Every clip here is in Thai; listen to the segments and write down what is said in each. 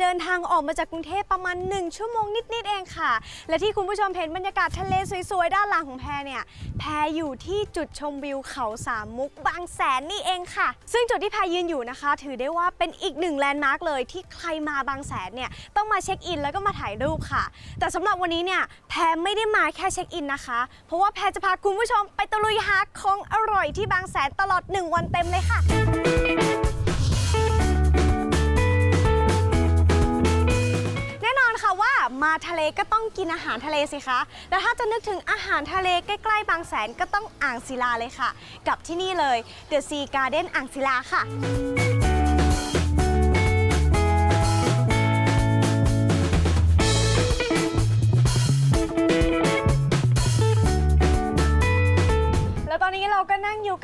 เดินทางออกมาจากกรุงเทพประมาณ 1 ชั่วโมงนิด ๆ เองค่ะ และที่คุณผู้ชมเห็นบรรยากาศทะเลสวย ๆ ด้านหลังของแพเนี่ยแพอยู่ที่จุดชมวิวเขาสามมุกบางแสนนี่เองค่ะ ซึ่งจุดที่แพยืนอยู่นะคะ ถือได้ว่าเป็นอีกหนึ่งแลนด์มาร์กเลยที่ใครมาบางแสนเนี่ยต้องมาเช็คอินแล้วก็มาถ่ายรูปค่ะ แต่สำหรับวันนี้เนี่ยแพไม่ได้มาแค่เช็คอินนะคะ เพราะว่าแพจะพาคุณผู้ชมไปตะลุยหาของอร่อยที่บางแสนตลอด 1 วันเต็มเลยค่ะ ค่ะว่ามาทะเลก็ต้องกินอาหารทะเลสิคะ แล้วถ้าจะนึกถึงอาหารทะเลใกล้ๆ บางแสนก็ต้องอ่างศิลาเลยค่ะ กับที่นี่เลย The Sea Garden อ่างศิลาค่ะ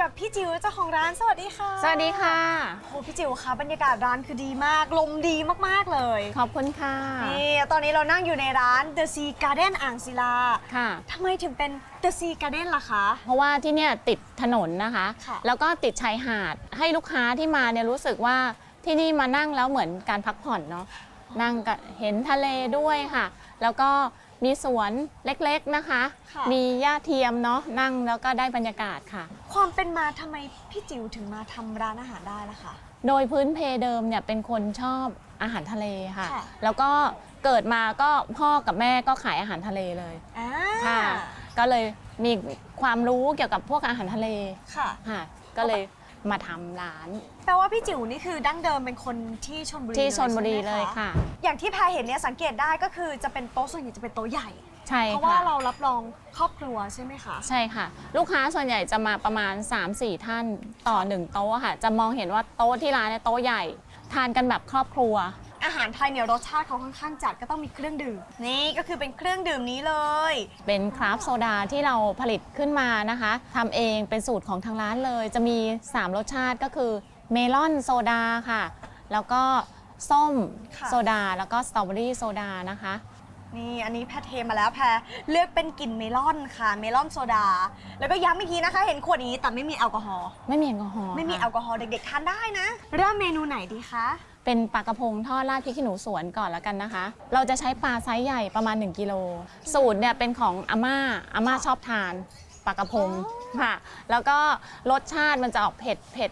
กับพี่จิ๋วเจ้าของร้านสวัสดีค่ะสวัสดีค่ะโอ้พี่จิ๋วคะบรรยากาศร้านคือดีมาก ลมดีมากๆเลยขอบคุณค่ะ นี่ตอนนี้เรานั่งอยู่ในร้าน The Sea Garden อ่างศิลาค่ะ ทำไมถึงเป็น The Sea Garden ล่ะคะ เพราะว่าที่เนี่ยติดถนนนะคะ ค่ะ แล้วก็ติดชายหาดให้ลูกค้าที่มาเนี่ยรู้สึกว่าที่นี่มานั่งแล้วเหมือนการพักผ่อนเนาะนั่งก็เห็นทะเลด้วยค่ะ แล้วก็ มีสวนเล็กๆนะคะ ค่ะ มีหญ้าเทียมเนาะนั่งแล้วก็ได้บรรยากาศค่ะ ความเป็นมาทำไมพี่จิ๋วถึงมาทำร้านอาหารได้ล่ะคะ โดยพื้นเพเดิมเนี่ยเป็นคนชอบอาหารทะเลค่ะ ค่ะ แล้วก็เกิดมาก็พ่อกับแม่ก็ขายอาหารทะเลเลย อ่าค่ะ ก็เลยมีความรู้เกี่ยวกับพวกอาหารทะเลค่ะ ค่ะ ก็เลย มาทำร้านแปลว่าพี่จิ๋วนี่คือดั้งเดิมเป็นคนที่ชลบุรีที่ชนบุรีใช่ไหมเลยค่ะ อย่างที่แพรเห็นเนี่ยสังเกตได้ก็คือจะเป็นโต๊ะส่วนใหญ่จะเป็นโต๊ะใหญ่ ใช่เพราะว่าค่ะเรารับรองครอบครัวใช่ไหมคะใช่ค่ะ ลูกค้าส่วนใหญ่จะมาประมาณ 3-4 ท่านต่อหนึ่งโต๊ะค่ะ จะมองเห็นว่าโต๊ะที่ร้านเนี่ยโต๊ะใหญ่ ทานกันแบบครอบครัว อาหารไทยเนี่ยรสชาติเขาค่อนข้างจัดก็ต้องมีเครื่องดื่ม นี่ก็คือเป็นเครื่องดื่มนี้เลย เป็นคราฟต์โซดาที่เราผลิตขึ้นมานะคะทำเองเป็นสูตรของทางร้านเลย จะมี 3 รสชาติก็คือเมลอนโซดาค่ะ แล้วก็ส้มค่ะ โซดา แล้วก็สตรอเบอรี่โซดานะคะ นี่อันนี้แพรเทมาแล้วแพรเลือกเป็นกลิ่นเมลอนค่ะ เมลอนโซดา แล้วก็ย้ำอีกทีนะคะ เห็นขวดนี้แต่ไม่มีแอลกอฮอล์ไม่มีแอลกอฮอล์ไม่มีค่ะแอลกอฮอล์เด็กๆทานได้นะ เริ่มเมนูไหนดีคะ เป็นปลากระพงทอดราดพริกขี้หนูสวนก่อนแล้วกันนะคะ เราจะใช้ปลาไซส์ใหญ่ประมาณ 1กิโลสูตรเนี่ยเป็นของอาม่าอาม่าชอบทานปลากระพงค่ะ แล้วก็รสชาติมันจะออกเผ็ดเผ็ด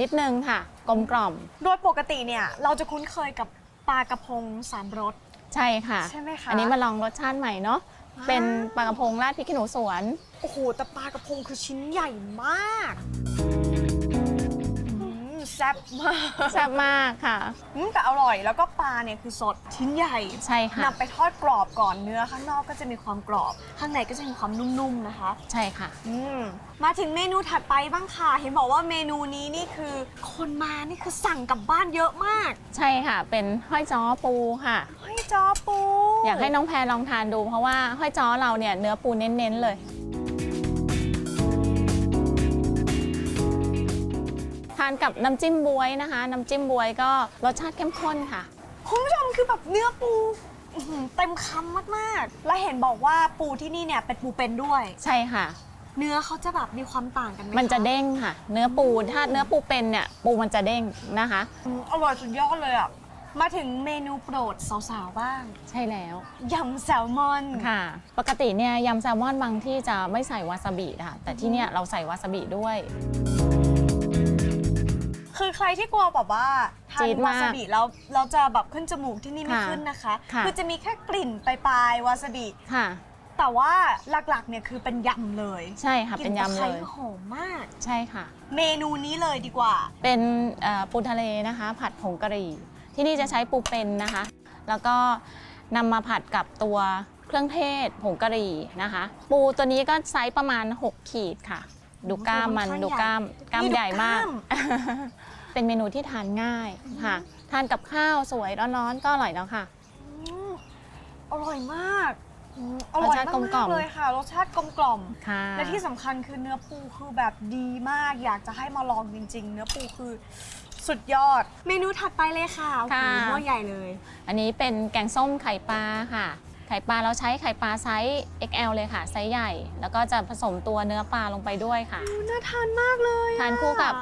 นิดนึงค่ะ กลมกล่อม โดยปกติเนี่ยเราจะคุ้นเคยกับปลากระพงสามรสใช่ค่ะ ใช่ไหมคะอันนี้มาลองรสชาติใหม่เนาะว้าวเป็นปลากระพงราดพริกขี้หนูสวน โอ้โหแต่ปลากระพงคือชิ้นใหญ่มากอืม แซ่บมากแซ่บมากค่ะ อืมแต่อร่อยแล้วก็ปลาเนี่ยคือสดชิ้นใหญ่ใช่ค่ะนำไปทอดกรอบก่อนเนื้อข้างนอกก็จะมีความกรอบ ข้างในก็จะมีความนุ่มๆนะคะ ใช่ค่ะ อืมมาถึงเมนูถัดไปบ้างค่ะ เห็นบอกว่าเมนูนี้นี่คือ คนมานี่คือสั่งกลับบ้านเยอะมากใช่ค่ะ เป็นห้อยจ้อปูค่ะ เฮ้ยจอปู อยากให้น้องแพรลองทานดู เพราะว่าห้อยจ้อเราเนี่ยเนื้อปูเน้นๆเลยานกับน้ำจิ้มบวยนะคะ น้ำจิ้มบวยก็รสชาติเข้มข้นค่ะ คุณผู้ชมคือแบบเนื้อปูอื้อหือเต็มคำมากๆ และเห็นบอกว่าปูที่นี่เนี่ยเป็นปูเป็นด้วย ใช่ค่ะ เนื้อเขาจะแบบมีความต่างกันไหมคมันจะเด้งค่ะ เนื้อปูถ้าเนื้อปูเป็นเนี่ยปูมันจะเด้งนะคะ อืมอร่อยสุดยอดเลยอะ มาถึงเมนูโปรดสาวๆบ้างใช่แล้ว ยำแซลมอน ค่ะ ปกติเนี่ยยำแซลมอนบางที่จะไม่ใส่วาซาบิค่ะ แต่ที่เนี่ยเราใส่วาซาบิด้วย คือใครที่กลัวแบบว่าทาจี๊นดวามากซาบิแล้วเราจะแบบขึ้นจมูกที่นี่ไม่ค่ะขึ้นนะคะค่ะ อจะมีแค่กลิ่นปลายๆวาซาบิ ค่ะ แต่ว่าหลักๆเนี่ยคือเป็นยำเลยใช่ค่ะเป็นยำเลยกนตะไคร้หอมมาก ใช่ค่ะ เมนูนี้เลยดีกว่า เป็นเอ่อปูทะเลนะคะ ผัดผงกะหรี่ ที่นี่จะใช้ปูเป็นนะคะ แล้วก็นำมาผัดกับตัวเครื่องเทศผงกะหรี่นะคะ ปูตัวนี้ก็ไซส์ประมาณ 6 ขีดค่ะ ดูกล้ามมันค่อนข้างดูกล้ามกล้ามนี่ดูใหญ่มากกล้าม เป็นเมนูที่ทานง่ายค่ะ ทานกับข้าวสวยร้อนๆก็อร่อยแล้วค่ะ อืมอร่อยมากอืมอร่อยรสชาติกลมกล่มาอกม ๆเลยค่ะ รสชาติกลมกล่อม ค่ะ และที่สำคัญคือเนื้อปูคือแบบดีมาก อยากจะให้มาลองจริง ๆ เนื้อปูคือสุดยอด เมนูถัดไปเลยค่ะโอ้โหค่ะ หม้อใหญ่เลย อันนี้เป็นแกงส้มไข่ปลาค่ะ ไข่ปลาเราใช้ไข่ปลาไซส์ XL เลยค่ะ ไซส์ใหญ่ แล้วก็จะผสมตัวเนื้อปลาลงไปด้วยค่ะ น่าทานมากเลยอะทานคู่กับ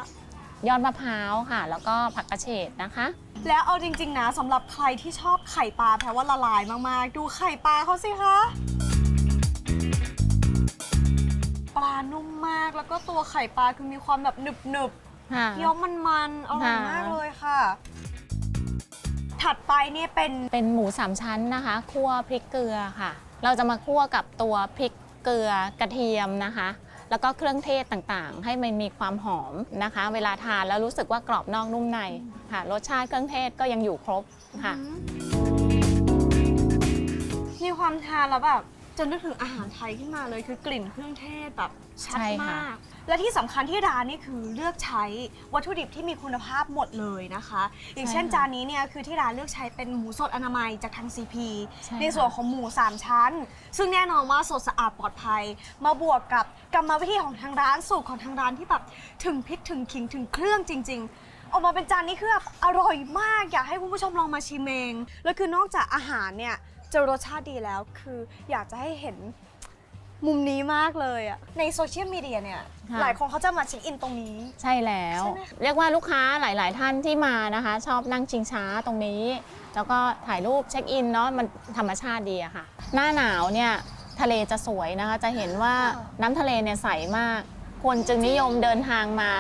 ยอดมะพร้าวค่ะ แล้วก็ผักกระเฉดนะคะ แล้วเอาจริง ๆ นะสำหรับใครที่ชอบไข่ปลาแปลว่าละลายมากๆ ดูไข่ปลาเขาสิคะปลานุ่มมากแล้วก็ตัวไข่ปลาคือมีความแบบหนึบค่ะ ๆเคี้ยวมันๆอร่อยค่ะมากเลยค่ะ ถัดไปเนี่ยเป็นเป็นหมูสามชั้นนะคะคั่วพริกเกลือค่ะ เราจะมาคั่วกับตัวพริกเกลือกระเทียมนะคะ แล้วก็เครื่องเทศต่างๆ ให้มันมีความหอมนะคะ เวลาทานแล้วรู้สึกว่ากรอบนอกนุ่มในค่ะ รสชาติเครื่องเทศก็ยังอยู่ครบค่ะ มีความทานแล้วแบบ จนนึกถึงอาหารไทยขึ้นมาเลยคือกลิ่นเครื่องเทศแบบชัดใช่ค่ะ มาก และที่สำคัญที่ร้านนี่คือเลือกใช้วัตถุดิบที่มีคุณภาพหมดเลยนะคะ อย่างเช่นจานนี้เนี่ยคือที่ร้านเลือกใช้เป็นหมูสดอนามัยจากทาง CP ใช่ในส่วนค่ะของหมู 3 ชั้น ซึ่งแน่นอนว่าสดสะอาดปลอดภัย มาบวกกับกรรมวิธีของทางร้านสูตรของทางร้านที่แบบถึงพริกถึงขิงถึงเครื่องจริง ๆ ออกมาเป็นจานนี้คือแบบอร่อยมากอยากให้คุณผู้ชมลองมาชิมเองแล้วคือนอกจากอาหารเนี่ย จะรสชาติดีแล้วคืออยากจะให้เห็นมุมนี้มากเลยอะในโซเชียลมีเดียเนี่ย ค่ะ หลายคนเขาจะมาเช็คอินตรงนี้ ใช่แล้ว ใช่ไหมคะ เรียกว่าลูกค้าหลาย ๆ ท่านที่มานะคะ ชอบนั่งชิงช้าตรงนี้ แล้วก็ถ่ายรูปเช็คอินเนาะมันธรรมชาติดีอะค่ะ หน้าหนาวเนี่ยทะเลจะสวยนะคะ จะเห็นว่าน้ำทะเลเนี่ยใสมาก คนจึงนิยมเดินทางมา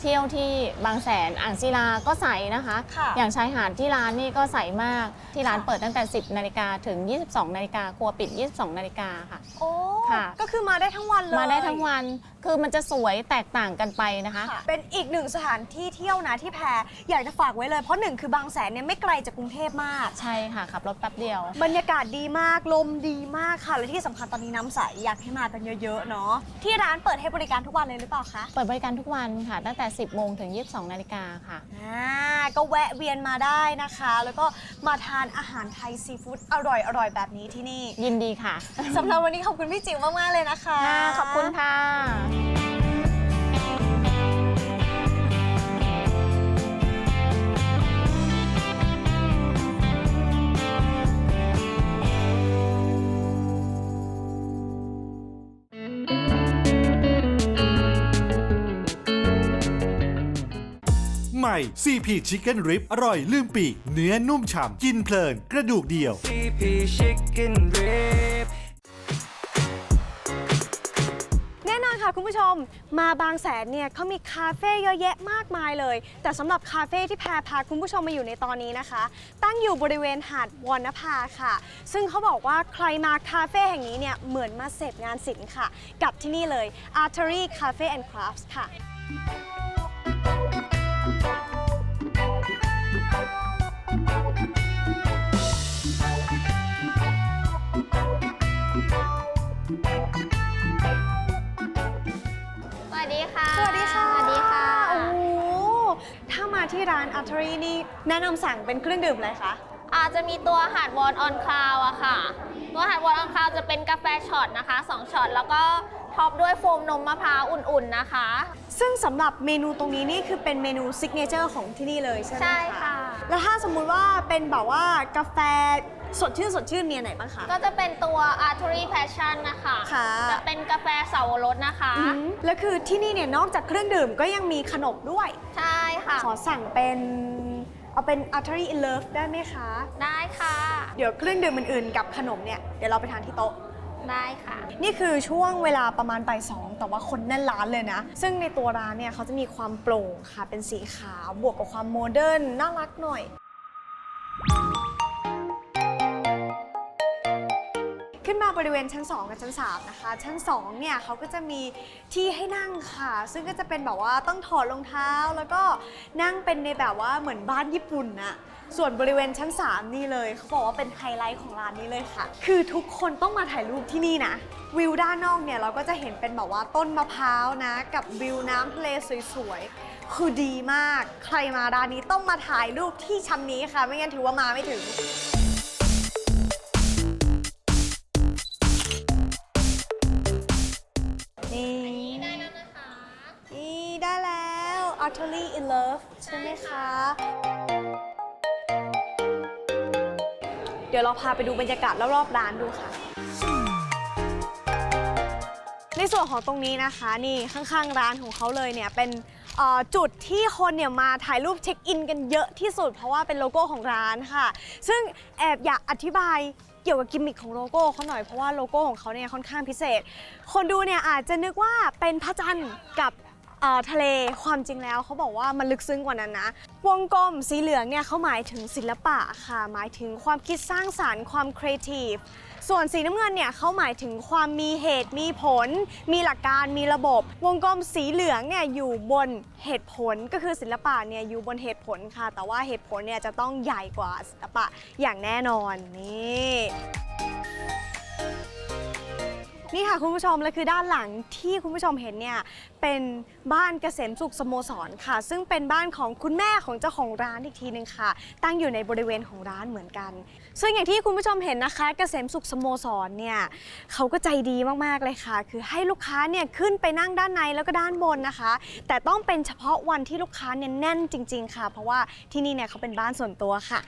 เที่ยวที่บางแสนอ่างศิลาก็ใสนะคะ ค่ะอย่างชายหาดที่ร้านนี่ก็ใสมาก ที่ร้านค่ะ เปิดตั้งแต่ 10นาฬิกาถึง 22นาฬิกาครัวปิด 22นาฬิกาค่ะ โอ้ค่ะ ก็คือมาได้ทั้งวันเลย มาได้ทั้งวันคือมันจะสวยแตกต่างกันไปนะคะค่ะเป็นอีกหนึ่งสถานที่เที่ยวนะที่แพรอยากจะฝากไว้เลย เพราะหนึ่งคือบางแสนเนี่ยไม่ไกลจากกรุงเทพมาก ใช่ค่ะขับรถแป๊บเดียว บรรยากาศดีมากลมดีมากค่ะ และที่สำคัญตอนนี้น้ำใสอยากให้มากันเยอะๆเนาะที่ร้านเปิดให้บริการทุกวันเลยหรือเปล่าคะเปิดบริการทุกวันค่ะ ตั้งแต่ 10 โมงถึง 22 นาฬิกาค่ะ อ่าก็แวะเวียนมาได้นะคะ แล้วก็มาทานอาหารไทยซีฟู้ดอร่อยๆแบบนี้ที่นี่ยินดีค่ะสำหรับวันนี้ขอบคุณพี่จิ๋วมากๆเลยนะคะ ค่ะขอบคุณค่ะใหม่ CP Chicken Rib อร่อยลืมปีก เนื้อนุ่มฉ่ำกินเพลิน กระดูกเดียว CP Chicken Rib ค่ะคุณผู้ชมมาบางแสนเนี่ยเขามีคาเฟ่เยอะแยะมากมายเลย แต่สำหรับคาเฟ่ที่แพรพาคุณผู้ชมมาอยู่ในตอนนี้นะคะ ตั้งอยู่บริเวณหาดวอนนภาค่ะ ซึ่งเขาบอกว่าใครมาคาเฟ่แห่งนี้เนี่ยเหมือนมาเสพงานศิลป์ค่ะ กับที่นี่เลย Artery Cafe and Crafts ค่ะ ดีค่ะ สวัสดีค่ะสวัสดีค่ะ โอ้โหถ้ามาที่ร้าน Artery นี่แนะนำสั่งเป็นเครื่องดื่มอะไรคะ อาจจะมีตัวหาดวอนออนคลาวอะค่ะ ตัวหาดวอนออนคลาวจะเป็นกาแฟช็อตนะคะ 2ช็อตแล้วก็ท็อปด้วยโฟมนมมะพร้าวอุ่นๆนะคะ ซึ่งสำหรับเมนูตรงนี้นี่คือเป็นเมนูซิกเนเจอร์ของที่นี่เลยใช่ไหมใช่ค่ะ แล้วถ้าสมมุติว่าเป็นแบบว่ากาแฟ สดชื่นสดชื่นมีอันไหนบ้างคะ ก็จะเป็นตัว Artery Passion นะคะค่ะ จะเป็นกาแฟเสาวรสนะคะ อืมแล้วคือที่นี่เนี่ยนอกจากเครื่องดื่มก็ยังมีขนมด้วย ใช่ค่ะ ขอสั่งเป็นเอาเป็น Artery in Love ได้ไหมคะ ได้ค่ะ เดี๋ยวเครื่องดื่มอื่นๆกับขนมเนี่ยเดี๋ยวเราไปทานที่โต๊ะ ได้ค่ะ นี่คือช่วงเวลาประมาณบ่ายสองแต่ว่าคนแน่นร้านเลยนะ ซึ่งในตัวร้านเนี่ยเขาจะมีความโปร่งค่ะ เป็นสีขาวบวกกับความโมเดิร์นน่ารักหน่อย ขึ้นมาบริเวณชั้น 2 กับชั้น 3 นะคะ ชั้น 2 เนี่ยเขาก็จะมีที่ให้นั่งค่ะ ซึ่งก็จะเป็นแบบว่าต้องถอดรองเท้า แล้วก็นั่งเป็นในแบบว่าเหมือนบ้านญี่ปุ่นน่ะส่วนบริเวณชั้น 3 นี่เลย เขาบอกว่าเป็นไฮไลท์ของร้านนี้เลยค่ะ คือทุกคนต้องมาถ่ายรูปที่นี่นะ วิวด้านนอกเนี่ยเราก็จะเห็นเป็นแบบว่าต้นมะพร้าวนะ กับวิวน้ำทะเลสวยๆ คือดีมาก ใครมาร้านนี้ต้องมาถ่ายรูปที่ชั้นนี้ค่ะ ไม่งั้นถือว่ามาไม่ถึง Utterly in Love ใช่ไหมคะ เดี๋ยวเราพาไปดูบรรยากาศรอบๆร้านดูค่ะ ในส่วนของตรงนี้นะคะนี่ข้างๆร้านของเขาเลยเนี่ยเป็นเอ่อจุดที่คนเนี่ยมาถ่ายรูปเช็คอินกันเยอะที่สุด เพราะว่าเป็นโลโก้ของร้านค่ะ ซึ่งแอบอยากอธิบายเกี่ยวกับกิมมิคของโลโก้เขาหน่อยเพราะว่าโลโก้ของเขาเนี่ยค่อนข้างพิเศษ คนดูเนี่ยอาจจะนึกว่าเป็นพระจันทร์กับ เอ่อทะเลความจริงแล้วเขาบอกว่ามันลึกซึ้งกว่านั้นนะวงกลมสีเหลืองเนี่ยเขาหมายถึงศิลปะค่ะหมายถึงความคิดสร้างสารรค์ความครีเอทีฟส่วนสีน้ำเงินเนี่ยเขาหมายถึงความมีเหตุมีผล มีหลักการมีระบบ วงกลมสีเหลืองเนี่ยอยู่บนเหตุผลก็คือศิลปะเนี่ยอยู่บนเหตุผลค่ะ แต่ว่าเหตุผลเนี่ยจะต้องใหญ่กว่าศิลปะอย่างแน่นอนนี่ นี่ค่ะคุณผู้ชมและคือด้านหลังที่คุณผู้ชมเห็นเนี่ยเป็นบ้านเกษมสุขสโมสรค่ะ ซึ่งเป็นบ้านของคุณแม่ของเจ้าของร้านอีกทีหนึ่งค่ะ ตั้งอยู่ในบริเวณของร้านเหมือนกัน ซึ่งอย่างที่คุณผู้ชมเห็นนะคะ เกษมสุขสโมสรเนี่ยเขาก็ใจดีมากๆเลยค่ะ คือให้ลูกค้าเนี่ยขึ้นไปนั่งด้านในแล้วก็ด้านบนนะคะ แต่ต้องเป็นเฉพาะวันที่ลูกค้าเนี่ยแน่นจริง ๆ ค่ะ เพราะว่าที่นี่เนี่ยเขาเป็นบ้านส่วนตัวค่ะ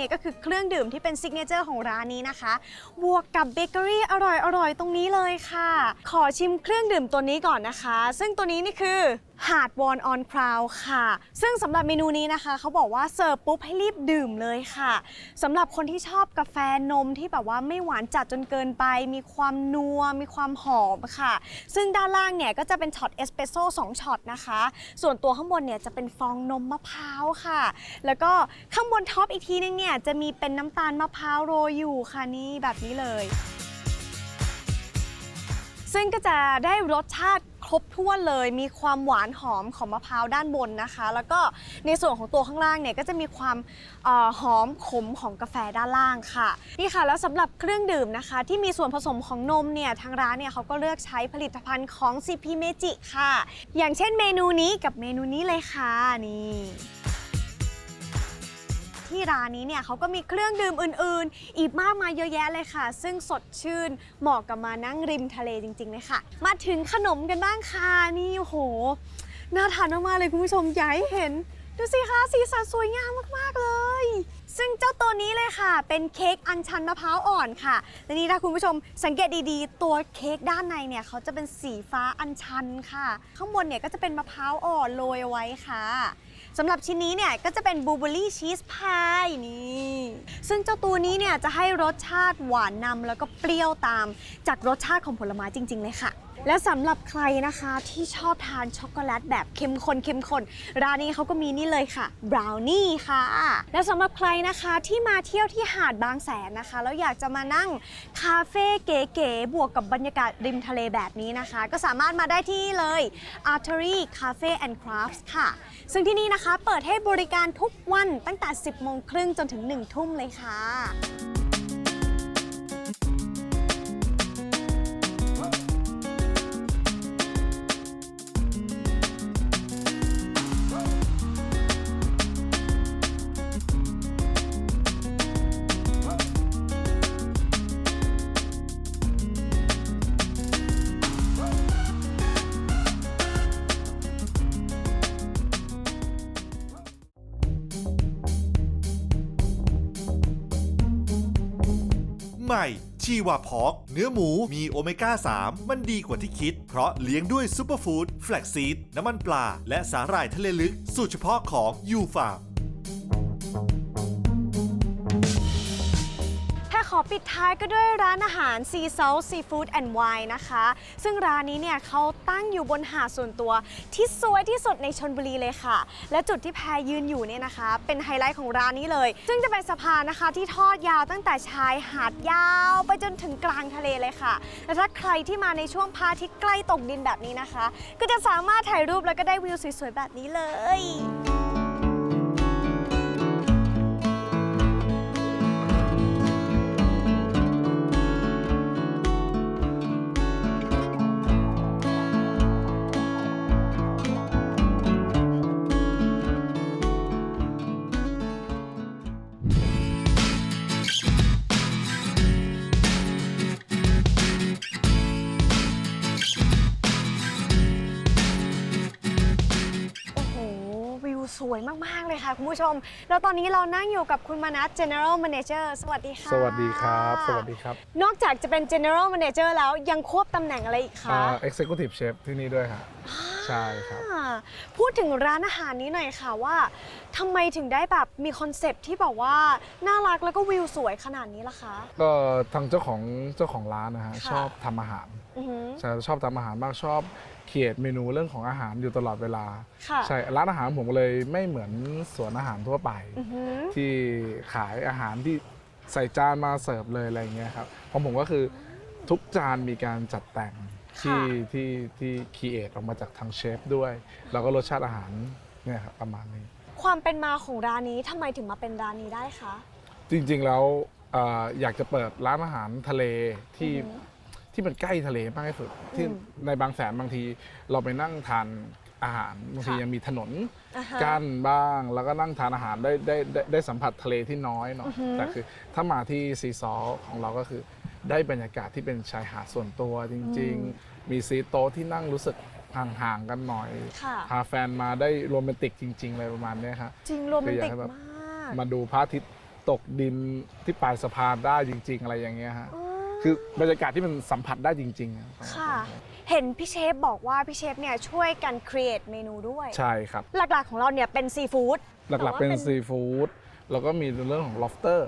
เนี่ยก็คือเครื่องดื่มที่เป็นซิกเนเจอร์ของร้านนี้นะคะ บวกกับเบเกอรี่อร่อยๆ ตรงนี้เลยค่ะ ขอชิมเครื่องดื่มตัวนี้ก่อนนะคะ ซึ่งตัวนี้นี่คือ หาดวอนออนคราวค่ะ ซึ่งสำหรับเมนูนี้นะคะ เขาบอกว่าเสิร์ฟปุ๊บให้รีบดื่มเลยค่ะสำหรับคนที่ชอบกาแฟนมที่แบบว่าไม่หวานจัดจนเกินไป มีความนัว มีความหอมค่ะ ซึ่งด้านล่างเนี่ยก็จะเป็นช็อตเอสเปรสโซ่2ช็อตนะคะ ส่วนตัวข้างบนเนี่ยจะเป็นฟองนมมะพร้าวค่ะ แล้วก็ข้างบนท็อปอีกทีนึงเนี่ยจะมีเป็นน้ำตาลมะพร้าวโรยอยู่ค่ะนี่แบบนี้เลย ซึ่งก็จะได้รสชาติ รบถ้วนเลย มีความหวานหอมของมะพร้าวด้านบนนะคะ แล้วก็ในส่วนของตัวข้างล่างเนี่ยก็จะมีความออหอมขมของกาแฟด้านล่างค่ะนี่ค่ะแล้วสำหรับเครื่องดื่มนะคะ ที่มีส่วนผสมของนมเนี่ยทางร้านเนี่ยเขาก็เลือกใช้ผลิตภัณฑ์ของ CP Meiji ค่ะ อย่างเช่นเมนูนี้กับเมนูนี้เลยค่ะนี่ ที่ร้านนี้เนี่ยเขาก็มีเครื่องดื่มอื่น ๆ อีกมากมายเยอะแยะเลยค่ะ ซึ่งสดชื่นเหมาะกับมานั่งริมทะเลจริงๆเลยค่ะ มาถึงขนมกันบ้างค่ะนี่โหน่าทานมากๆเลยคุณผู้ชมอยากให้เห็นดูสิคะสีสันสวยงามมากๆเลย ซึ่งเจ้าตัวนี้เลยค่ะ เป็นเค้กอัญชันมะพร้าวอ่อนค่ะและนี่ถ้าคุณผู้ชมสังเกตดีๆ ตัวเค้กด้านในเนี่ยเขาจะเป็นสีฟ้าอัญชันค่ะ ข้างบนเนี่ยก็จะเป็นมะพร้าวอ่อนโรยเอาไว้ค่ะ สำหรับชิ้นนี้เนี่ยก็จะเป็นบลูเบอรี่ชีสพายนี่ซึ่งเจ้าตัวนี้เนี่ยจะให้รสชาติหวานนำแล้วก็เปรี้ยวตาม จากรสชาติของผลไม้จริง ๆ เลยค่ะ และสำหรับใครนะคะที่ชอบทานช็อกโกแลตแบบเข้มข้นเข้มข้นร้านนี้เขาก็มีนี่เลยค่ะบราวนี่ค่ะ และสำหรับใครนะคะที่มาเที่ยวที่หาดบางแสนนะคะ แล้วอยากจะมานั่งคาเฟ่เก๋ๆบวกกับบรรยากาศริมทะเลแบบนี้นะคะ ก็สามารถมาได้ที่นี่เลย Artery Cafe and Crafts ค่ะ ซึ่งที่นี่นะคะเปิดให้บริการทุกวันตั้งแต่ 10 โมงครึ่งจนถึง 1 ทุ่มเลยค่ะ วาพอกเนื้อหมูมีโอเมก้า 3 มันดีกว่าที่คิด เพราะเลี้ยงด้วยซูเปอร์ฟู้ดแฟลกซีดน้ำมันปลา และสาหร่ายทะเลลึก สูตรเฉพาะของยูฟาร์ม ปิดท้ายก็ด้วยร้านอาหาร Sea Salt Seafood and Wine นะคะ ซึ่งร้านนี้เนี่ยเขาตั้งอยู่บนหาดส่วนตัวที่สวยที่สุดในชนบุรีเลยค่ะ และจุดที่แพยืนอยู่เนี่ยนะคะ เป็นไฮไลท์ของร้านนี้เลย ซึ่งจะเป็นสะพานนะคะที่ทอดยาวตั้งแต่ชายหาดยาวไปจนถึงกลางทะเลเลยค่ะและถ้าใครที่มาในช่วงพระอาทิตย์ใกล้ตกดินแบบนี้นะคะ ก็จะสามารถถ่ายรูปแล้วก็ได้วิวสวยๆแบบนี้เลย ค่ะคุณผู้ชม แล้วตอนนี้เรานั่งอยู่กับคุณมานัท General Manager สวัสดีค่ะสวัสดีครับ สวัสดีครับนอกจากจะเป็น General Manager แล้วยังควบตำแหน่งอะไรอีกคะอ่า Executive Chef ที่นี่ด้วยครับใช่ครับ อ่าพูดถึงร้านอาหารนี้หน่อยค่ะว่าทำไมถึงได้แบบมีคอนเซปต์ที่แบบว่าน่ารักแล้วก็วิวสวยขนาดนี้ล่ะคะ ก็ทางเจ้าของเจ้าของร้านนะฮะค่ะ ชอบทำอาหาร อือหือ ใช่ชอบทำอาหารมากชอบเขียนเมนูเรื่องของอาหารอยู่ตลอดเวลา ค่ะ ใช่ร้านอาหารผมเลยไม่เหมือนสวนอาหารทั่วไป อือหือ ที่ขายอาหารที่ใส่จานมาเสิร์ฟเลยอะไรอย่างเงี้ยครับของผมก็คือทุกจานมีการจัดแต่งที่ที่ที่คีเอทออกมาจากทางเชฟด้วย แล้วก็รสชาติอาหารเนี่ยครับประมาณนี้ ความเป็นมาของร้านนี้ทำไมถึงมาเป็นร้านนี้ได้คะ จริงๆแล้วเอ่ออยากจะเปิดร้านอาหารทะเลที่ ที่มันใกล้ทะเลมากที่สุด ที่ในบางแสนบางทีเราไปนั่งทานอาหารบางทีค่ะยังมีถนนอ่าฮะกั้นบ้างแล้วก็นั่งทานอาหารได้ได้ได้ได้สัมผัสทะเลที่น้อยหน่อยแต่คือถ้ามาที่ซีซอลของเราก็คือได้บรรยากาศที่เป็นชายหาดส่วนตัวจริง ๆ มีซีโต๊ะที่นั่งรู้สึกห่างๆกันหน่อยค่ะพาแฟนมาได้โรแมนติกจริงๆอะไรประมาณเนี้ยครับจริงโรแมนติกคืออยากให้แบบมาก มาดูพระอาทิตย์ตกดินที่ปลายสะพานได้จริง ๆ อะไรอย่างเงี้ยฮะอ๋อ คือบรรยากาศที่มันสัมผัสได้จริงๆอะค่ะ เห็นพี่เชฟบอกว่าพี่เชฟเนี่ยช่วยกันครีเอทเมนูด้วย ใช่ครับ หลักๆของเราเนี่ยเป็นซีฟู้ดหลักๆเป็นซีฟู้ดแล้วก็มีเรื่องของ lobster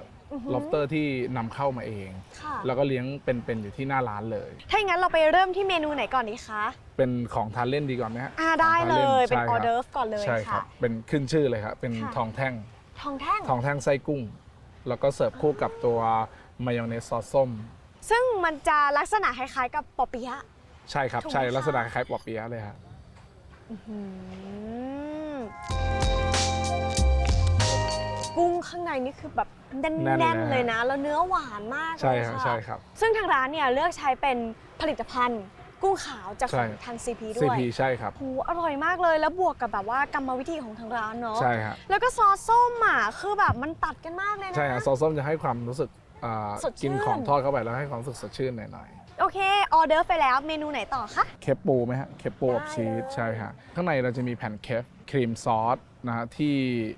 lobster ที่นำเข้ามาเอง ค่ะ แล้วก็เลี้ยงเป็นๆอยู่ที่หน้าร้านเลย ถ้าอย่างนั้นเราไปเริ่มที่เมนูไหนก่อนดีคะเป็นของทานเล่นดีก่อนไหมฮะอ่าได้ของเลทานย เป็นใช่อคอรับเดิร์ฟก่อนเลยใช่ครัค่ะ บเป็นขึ้นชื่อเลยครับเป็นค่ะ ทองแท่ง ทองแท่ง ทองแท่งไส้กุ้ง แล้วก็เสิร์ฟคู่กับตัวมายองเนสซอสส้ม ซึ่งมันจะลักษณะคล้ายๆกับปอเปี๊ยะ ใช่ครับถูกไหมใช่คะ ลักษณะคล้ายๆปอเปี๊ยะเลยครับอืมกุ้งข้างในนี่คือแบบแแน่น่นนๆเลยเลยนะ แล้วเนื้อหวานมากใช่เลยครับค่ะใช่ครับ ซึ่งทางร้านเนี่ยเลือกใช้เป็นผลิตภัณฑ์ กุ้งขาวจากใช่ของทาง CP ด้วย CP ใช่ครับ โหอร่อยมากเลยแล้วบวกกับแบบว่ากรรมวิธีของทางร้านเนาะใช่ครับแล้วก็ซอสส้มอะคือแบบมันตัดกันมากเลยนะ ใช่ครับซอสส้มจะให้ความรู้สึก อ่าสดชื่น กินของทอดเข้าไปแล้วให้ความรู้สึกสดชื่นหน่อยโอเค ออเดอร์ไปแล้วเมนูไหนต่อคะ ๆ เคปปูไหมฮะ เคปปูอบได้ชีสเลยใช่ฮะ ข้างในเราจะมีแผ่นเคปครีมซอสนะฮะที่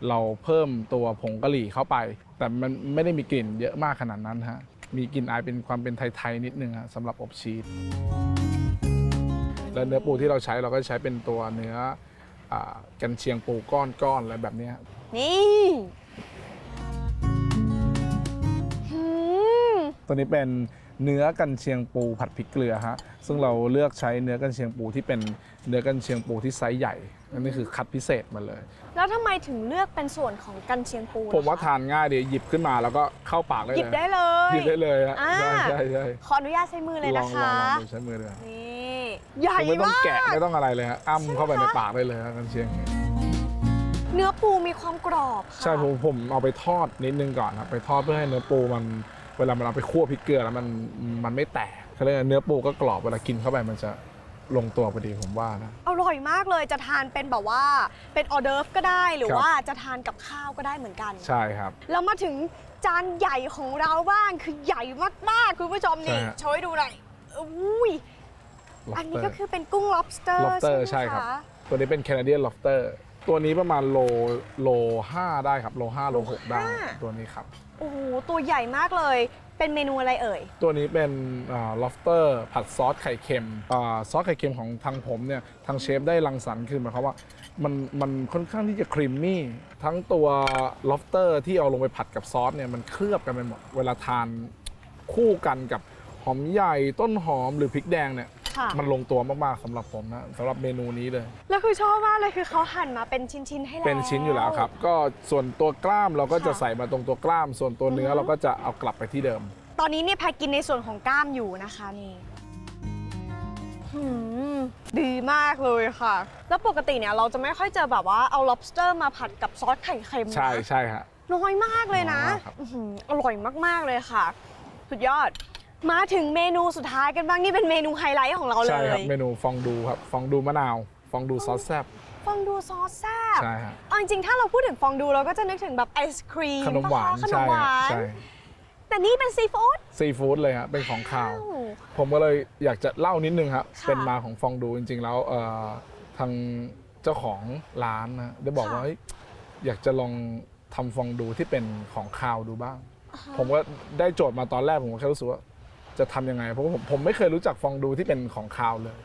เราเพิ่มตัวผงกะหรี่เข้าไป แต่มันไม่ได้มีกลิ่นเยอะมากขนาดนั้นฮะ มีกลิ่นอายเป็นความเป็นไทย ๆ นิดนึงฮะสำหรับอบชีส และเนื้อปูที่เราใช้เราก็ใช้เป็นตัวเนื้ออากันเชียงปูก้อนๆอะไรแบบเนี้ยนี่ ตัวนี้เป็นเนื้อกันเชียงปูผัดพริกเกลือฮะซึ่งเราเลือกใช้เนื้อกันเชียงปูที่เป็นเนื้อกันเชียงปูที่ไซส์ใหญ่อันนี้คือคัดพิเศษมาเลย แล้วทำไมถึงเลือกเป็นส่วนของกันเชียงปูล่ะผมว่าคะทานง่ายดีหยิบขึ้นมาแล้วก็เข้าปากได้เลยหยิบได้เลย หยิบได้เลยฮะอ่า ใช่ใช่ใช่ขออนุญาตใช้มือเลยลนะองลคะองลองดูใช้มือเลยนี่ใหญ่ไม่ต้องมากแกะไม่ต้องอะไรเลยฮะอ้ำเข้าไปในปากได้เลยฮะกันเชียง เนื้อปูมีความกรอบค่ะ ใช่ผมผมเอาไปทอดนิดนึงก่อนครับไปทอดเพื่อให้เนื้อปูมัน เวลามันเอาไปคั่วพริกเกลือแล้วมันมันไม่แตกเขาเรียกว่าเนื้อปูก็กรอบเวลากินเข้าไปมันจะลงตัวพอดีผมว่านะ อร่อยมากเลยจะทานเป็นแบบว่าเป็นออเดิร์ฟก็ได้หรือครับ ว่าจะทานกับข้าวก็ได้เหมือนกัน ใช่ครับ แล้วมาถึงจานใหญ่ของเราบ้างคือใหญ่มากๆคุณผู้ชมนี่ใช่ฮะ โชว์ให้ดูหน่อยอุ้ย อันนี้ก็ lobster คือเป็นกุ้ง lobster lobster ใช่ใช่ไหมครับ คะตัวนี้เป็น Canadian lobster ตัวนี้ประมาณโลโลห้าได้ครับ โลห้าโลหกได้ห้าตัวนี้ครับโอ้โหตัวใหญ่มากเลย เป็นเมนูอะไรเอ่ย ตัวนี้เป็นอ่า lobster ผัดซอสไข่เค็มอซอสไข่เค็มของทางผมเนี่ยทางเชฟได้รังสรรค์คือหมายความว่ามันมันค่อนข้างที่จะครีมมี่ทั้งตัว lobster ที่เอาลงไปผัดกับซอสเนี่ยมันเคลือบกันไปหมด เวลาทานคู่กันกับหอมใหญ่ต้นหอมหรือพริกแดงเนี่ย ค่ะ มันลงตัวมากๆสำหรับผมนะสำหรับเมนูนี้เลย แล้วคือชอบมากเลยคือเขาหั่นมาเป็นชิ้นๆให้แล้วเป็นชิ้นอยู่แล้วครับ ก็ส่วนตัวกล้ามเราก็จะค่ะใส่มาตรงตัวกล้าม ส่วนตัวเนื้อออฮึ เราก็จะเอากลับไปที่เดิม ตอนนี้เนี่ยแพรกินในส่วนของกล้ามอยู่นะคะนี่หืมดีมากเลยค่ะ แล้วปกติเนี่ยเราจะไม่ค่อยเจอแบบว่าเอา lobster มาผัดกับซอสไข่เค็มนะใช่ใช่ฮะ น้อยมากเลยนะน้อยมากครับ อื้อหืออร่อยมากๆเลยค่ะ สุดยอด มาถึงเมนูสุดท้ายกันบ้างนี่เป็นเมนูไฮไลท์ของเราเลใช่ครับยเมนูฟองดูครับฟองดูมะนาว ฟองดูซอสแซบฟองดูซอสแซ่บใช่ฮะเอาจริงๆถ้าเราพูดถึงฟองดูเราก็จะนึกถึงแบบไอศครีมขนมหวานปะคะขนใช่มหวาฮะน ใช่แต่นี่เป็นซีฟู้ด ซีฟู้ดเลยฮะเป็นของข่าวอ้าว ผมก็เลยอยากจะเล่านิดนึงครับค่ะเป็นมาของฟองดูจริง ๆ แล้วเอ่อทางเจ้าของร้านนะได้บอกค่ะ ว่าเฮ้ยอยากจะลองทำฟองดูที่เป็นของคาวดูบ้าง ผมก็ได้โจทย์มาตอนแรกผมก็แค่รู้สึกว่า จะทำยังไง เพราะว่าผมผมไม่เคยรู้จักฟองดูที่เป็นของคาวเลย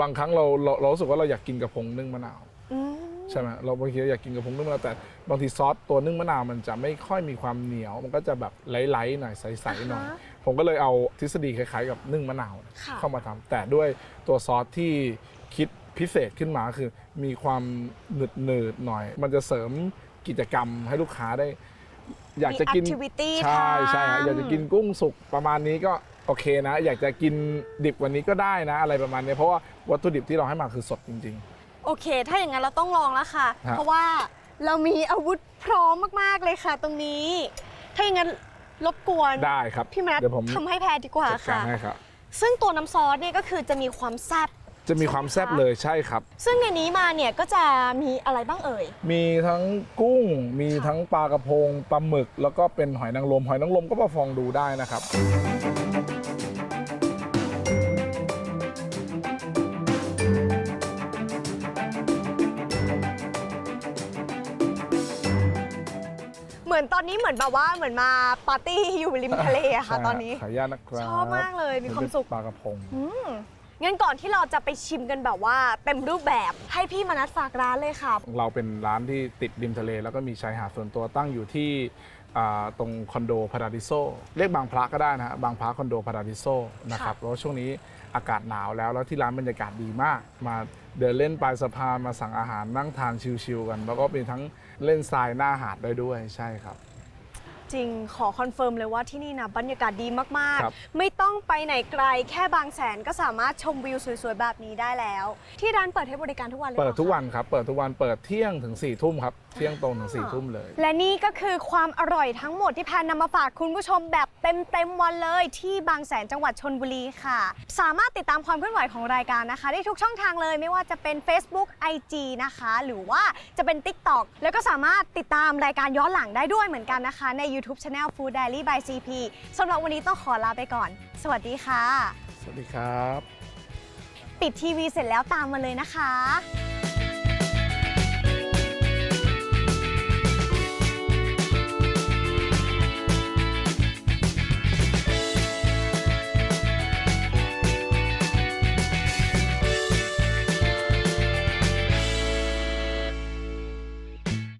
บางครั้งเราเราเรารู้สึกว่าเราอยากกินกระพงนึ่งมะนาวอืมใช่ไหมเราบางทีเราอยากกินกระพงนึ่งมะนาวแต่บางทีซอสตัวนึ่งมะนาวมันจะไม่ค่อยมีความเหนียว มันก็จะแบบไหลๆหน่อยใสๆหน่อยอ่าฮะผมก็เลยเอาทฤษฎีคล้ายๆ กับนึ่งมะนาว ค่ะเข้ามาทำแต่ด้วยตัวซอสที่คิดพิเศษขึ้นมาคือมีความหนืดหนืดๆหน่อย มันจะเสริมกิจกรรมให้ลูกค้าได้ อยากจะกินมี activity ใช่ใช่ฮะทำ อยากจะกินกุ้งสุกประมาณนี้ก็ โอเคนะ อยากจะกินดิบกวันนี้ก็ได้นะ อะไรประมาณนี้เพราะว่าวัตถุดิบที่เราให้มาคือสดจริง โอเค ถ้าอย่างนั้นเราต้องลองแล้วค่ะ ฮะ เพราะว่าเรามีอาวุธพร้อมมากๆเลยค่ะ ตรงนี้ ถ้าอย่างนั้นรบกวนๆ ได้ครับพี่มนัทเดี๋ยวผมทำให้แพรดีกว่าจัดการค่ะให้ครับ ซึ่งตัวน้ำซอสเนี่ยก็คือจะมีความแซ่บ จะมีความแซ่บเลยใช่ครับ ซึ่งในนี้มาเนี่ยก็จะมีอะไรบ้างเอ่ย มีทั้งกุ้ง มีทั้งปลากระพงปลาหมึก แล้วก็เป็นหอยนางรมหอยนางรมก็มาฟองดูได้นะครับ เหมือนตอนนี้เหมือนแบบว่าเหมือนมาปาร์ตี้อยู่ริมทะเลอะค่ะใช่ตอนนี้ ขออนุญาตนะครับชอบมากเลยมีความสุข ปลากระพง อืม งั้นก่อนที่เราจะไปชิมกันแบบว่าเต็มรูปแบบให้พี่มนัสฝากร้านเลยค่ะ เราเป็นร้านที่ติดริมทะเล แล้วก็มีชายหาดส่วนตัวตั้งอยู่ที่อ่าตรงคอนโดพาราดิโซเรียกบางพระก็ได้นะฮะบางพระคอนโดพาราดิโซนะครับเพราะว่าช่วงนี้อากาศหนาวแล้วแล้วที่ร้านบรรยากาศดีมาก มาเดินเล่นปลายสะพานมาสั่งอาหารนั่งทานชิลๆกัน แล้วก็มีทั้งเล่นทรายหน้าหาดได้ด้วยใช่ครับ จริงขอคอนเฟิร์มเลยว่าที่นี่นะบรรยากาศดีมาก ครับ ๆ ไม่ต้องไปไหนไกลแค่บางแสนก็สามารถชมวิวสวย ๆ แบบนี้ได้แล้ว ที่ร้านเปิดให้บริการทุกวันเลยเปิดหรอทุกคะวันครับ เปิดทุกวัน เปิดเที่ยงถึง4ี่ทุ่มครับเที่ยงตรงถึง4ี่ทุ่มเลย และนี่ก็คือความอร่อยทั้งหมดที่แพนนำมาฝากคุณผู้ชมแบบเต็มๆวันเลยที่บางแสนจังหวัดชนบุรีค่ะ สามารถติดตามความเคลื่อนไหวของรายการนะคะ ได้ทุกช่องทางเลยไม่ว่าจะเป็น Facebook IG นะคะ หรือว่าจะเป็น TikTok แล้วก็สามารถติดตามรายการย้อนหลังได้ด้วยเหมือนกันนะคะ ใน YouTube Channel Food Diary by CP สำหรับวันนี้ต้องขอลาไปก่อน สวัสดีค่ะ สวัสดีครับ ปิดทีวีเสร็จแล้วตามมาเลยนะคะ